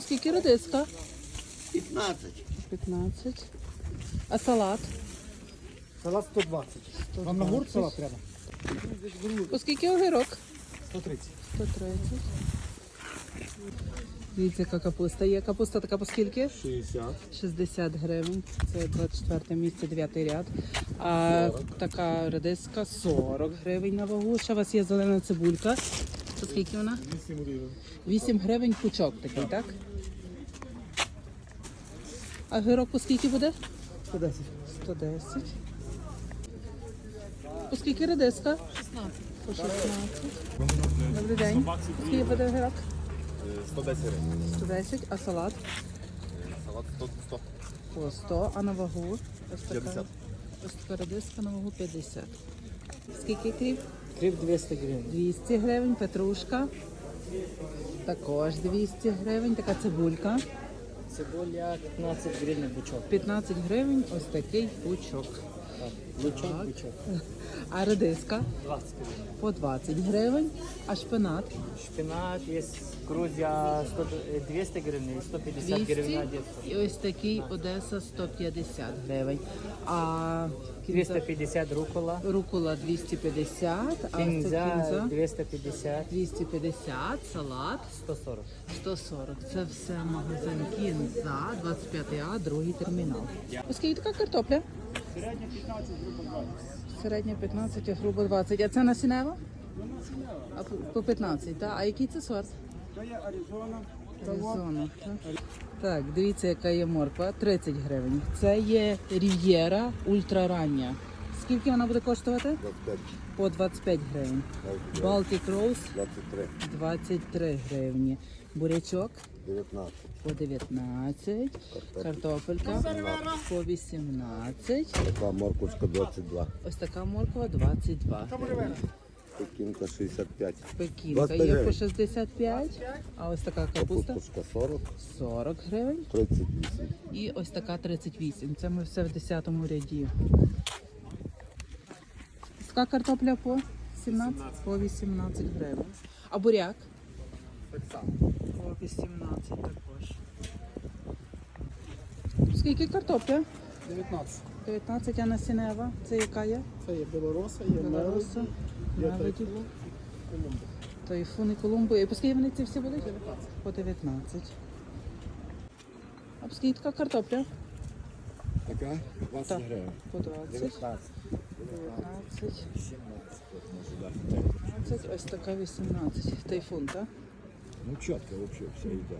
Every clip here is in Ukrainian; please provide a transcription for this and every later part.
Скільки редиска? 15. 15. А салат? Салат 120. Вам на гурт салат треба? Оскільки огірок? 130. 130. Дивіться, яка капуста. Є капуста така по скільки? 60. 60 гривень. Це 24 місце, 9 ряд. А така редиска 40 гривень на вагу. Ще у вас є зелена цибулька. По скільки вона? 8 гривень. 8 гривень пучок такий, так? А гирок по скільки буде? 110. 110. По скільки редиска? 16. По 16. Добрий день. По скільки буде гирок? 110 гривень. 110. А салат? Салат 100. 100. По 100. А на вагу? Ось така. 50. Ось така редиска на вагу 50. Скільки кріп? Кріп 200 гривень. 200 гривень. Петрушка. Також 200 гривень. Така цибулька. Цибуля 15 гривень бучок. 15 гривень. Ось такий пучок. Лучок бучок. А редиска 20 гривень. по 20 гривень. А шпинат Шпинат є Грузія 100, е, 200 гривень і 150 гривень 200. на детство. І ось такий Одеса 150 гривень. А кінза- 250 рукола. рукола 250, а ось це Кінза кінза 250, 250, салат 140. 140. Це все магазин кінза, 25А, другий термінал. Оскільки така картопля? Середня 15, грубо 20. Середня 15, а грубо 20. А це насінева? А по- по 15, так? А який це сорт? Це є Аризона. Аризона. Так. так, дивіться, яка є морква. 30 гривень. Це є рів'єра ультрарання. Скільки вона буде коштувати? 25. По 25 гривень. Baltic Rose 23. 23 гривні. Бурячок 19. по 19. Картопелька по 18. Така морковська 22. Ось така морква 22 гривні. Пекінка 65. Пекінка є по 65. А ось така капуста Капусточка 40. 40 гривень. 38. І ось така 38. Це ми все в 10 ряді. Така картопля по 17, по 18 гривень. А буряк? Так само. По 18 також. Скільки картопля? 19. 19, а насінева. Це яка є? Це є білороса, є Білоруса, є мелоді. тайфун, Колумбо. І по скільки вони ці всі будуть? 19. По 19. А по скільки така картопля? Така 20 Так. гривень. По 20. 19. 19. 17. Тут може дати. 15, ось така 18. Тайфун, так? Ну чітко взагалі все йде.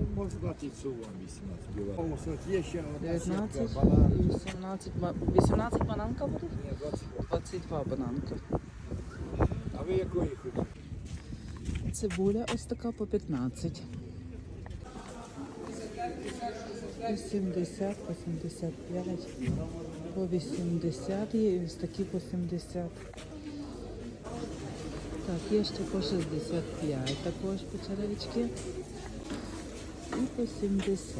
Ну, можна дати і цю вам 18. Біла. Є ще одна 19 сітка, банан. 18. 18 бананка буде? Ні, 22. 22 бананка. А ви якої хочете? Цибуля ось така по 15. 80, по 75, по 80 є і ось такі по 70. Так, є ще по 65 також по печерички. І по 70.